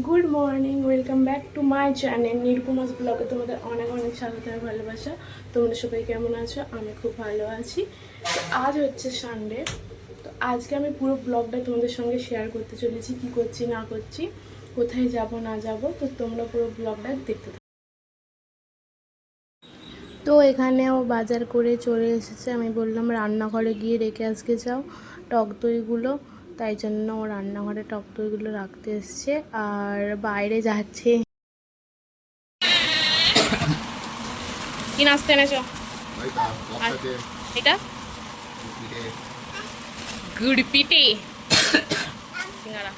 Good morning welcome back to my channel Nirupama's ব্লগে তোমাদের অনেক অনেক স্বাগত আর ভালোবাসা। তোমরা সবাই কেমন আছো? আমি খুব ভালো আছি। তো আজ হচ্ছে সানডে তো আজকে আমি পুরো ব্লগটা তোমাদের সঙ্গে শেয়ার করতে চলেছি, কি করছি, না করছি, কোথায় যাব, না যাব, তো তোমরা পুরো ব্লগটা দেখতে তো এখানেও বাজার করে চলে এসেছে। আমি বললাম, রান্নাঘরে গিয়ে রেখে আজকে যাও, টক দইগুলো তাই জন্য ও রান্নাঘরে টক দইগুলো রাখতে এসছে। আর বাইরে যাচ্ছে। কি নাচতে এনেছো? এটা? পিঠে গুড় পিঠে সিঙ্গারা।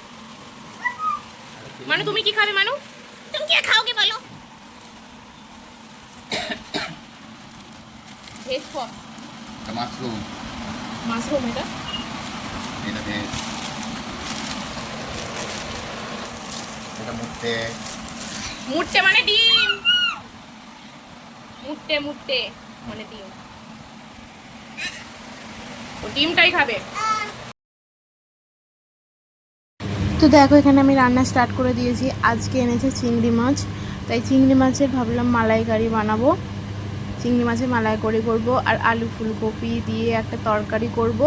মানু তুমি কি খাবে মানু? তুমি কি খাওগে বলো? ভেজ ফল মাশরুম। মাশরুম এটা? এটা ভেজ। এটা মুটে মুটে মানে ডিম। মুটে মুটে মানে ডিম। ও ডিমটাই খাবে। তো দেখো এখানে আমি রান্না স্টার্ট করে দিয়েছি। আজকে এনেছে চিংড়ি মাছ। তাই চিংড়ি মাছের ভাবলাম মালাইকারি বানাবো। চিংড়ি মাছের মালাইকারি করব আর আলু ফুলকপি দিয়ে একটা তরকারি করব।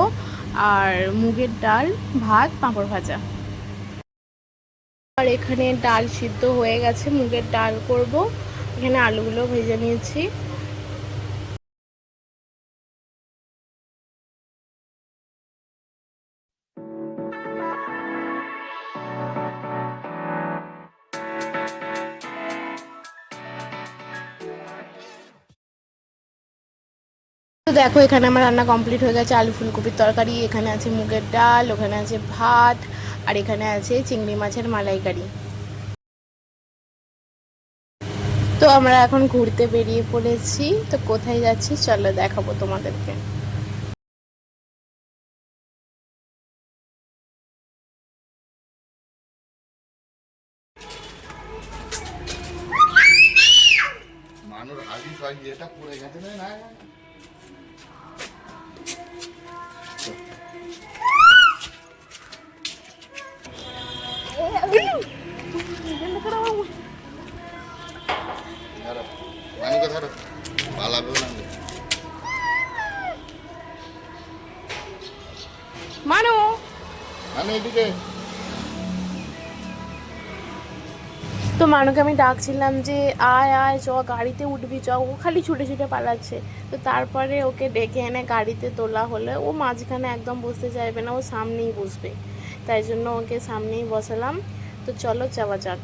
আর মুগের ডাল ভাত পাঁপড় ভাজা। আর এখানে ডাল সিদ্ধ হয়ে গেছে, মুগের ডাল করব। এখানে আলুগুলো ভেজে নিয়েছি। তো দেখো, এখানে আমার রান্না কমপ্লিট হয়ে গেছে। আলু ফুলকপির তরকারি, এখানে আছে মুগের ডাল, ওখানে আছে ভাত আর এখানে আছে চিংড়ি মাছের মালাইকারি। তো আমরা এখন ঘুরতে বেরিয়ে পড়েছি। তো কোথায় যাচ্ছি চলো দেখাবো তোমাদেরকে। মানুষ হাসি ফাঁসি এটা পড়ে গেছে না? ধরো। পালাবেও না। মানু। আমি এদিকে। তো মানুকে আমি ডাকছিলাম যে আয় আয় চ গাড়িতে উঠবি চ। ও খালি ছুটে ছুটে পালাচ্ছে। তো তারপরে ওকে ডেকে এনে গাড়িতে তোলা হলে। ও মাঝখানে একদম বসতে চাইবে না ও সামনেই বসবে। তাই জন্য ওকে সামনেই বসালাম। তো চলো যাওয়া যাক।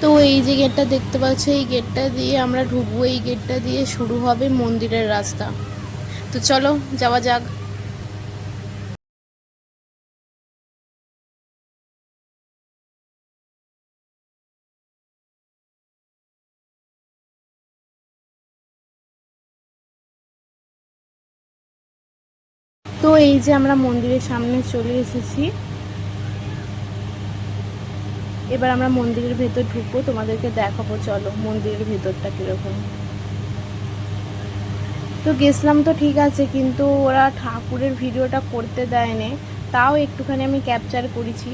তো এই যে গেটটা দেখতে পাচ্ছ, এই গেটটা দিয়ে আমরা ঢুকবো। এই গেটটা দিয়ে শুরু হবে মন্দিরের রাস্তা। তো চলো, যাওয়া যাক। তো এই যে আমরা মন্দিরের সামনে চলে এসেছি। এবার আমরা মন্দিরের ভেতর ঢুকবো, তোমাদেরকে দেখাবো, চলো মন্দিরের ভেতরটা কীরকম। তো গেছিলাম তো ঠিক আছে, কিন্তু ওরা ঠাকুরের ভিডিওটা করতে দেয়নি, তাও একটুখানি আমি ক্যাপচার করেছি।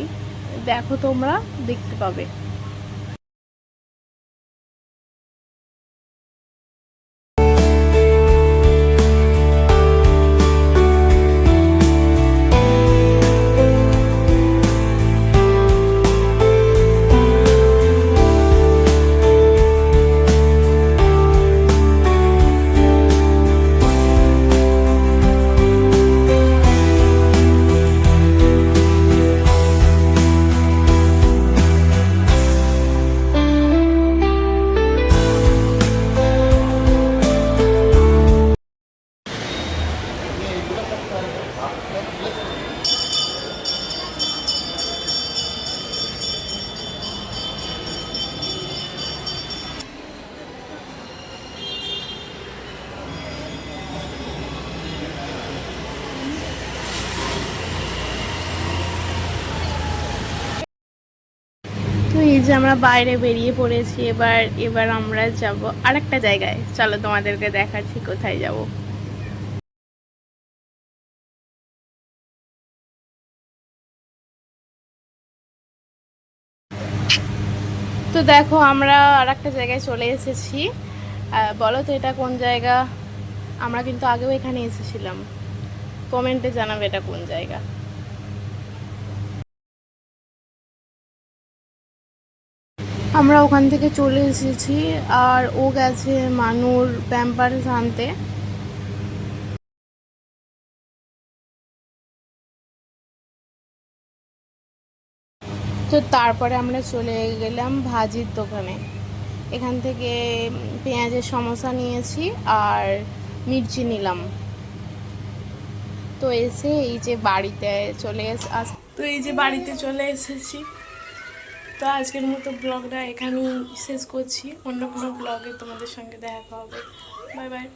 দেখো তোমরা, দেখতে পাবে। তো এই যে আমরা বাইরে বেরিয়ে পড়েছি, এবার এবার আমরা যাব আরেকটা জায়গায়। চলো তোমাদেরকে দেখাচ্ছি কোথায় যাব। তো দেখো, আমরা আর একটা জায়গায় চলে এসেছি। বলো তো এটা কোন জায়গা? আমরা কিন্তু আগেও এখানে এসেছিলাম। কমেন্টে জানাবে এটা কোন জায়গা। আমরা ওখান থেকে চলে এসেছি, আর ও গেছে মানুর প্যাম্পার্স আনতে। তো তারপরে আমরা চলে গেলাম ভাজির দোকানে। এখান থেকে পেঁয়াজের সমোসা নিয়েছি আর মির্চি নিলাম। তো এসে এই যে বাড়িতে চলে আস- তো এই যে বাড়িতে চলে এসেছি। তো আজকের মতো ব্লগটা এখানেই শেষ করছি। অন্য কোনো ব্লগে তোমাদের সঙ্গে দেখা হবে। Bye bye.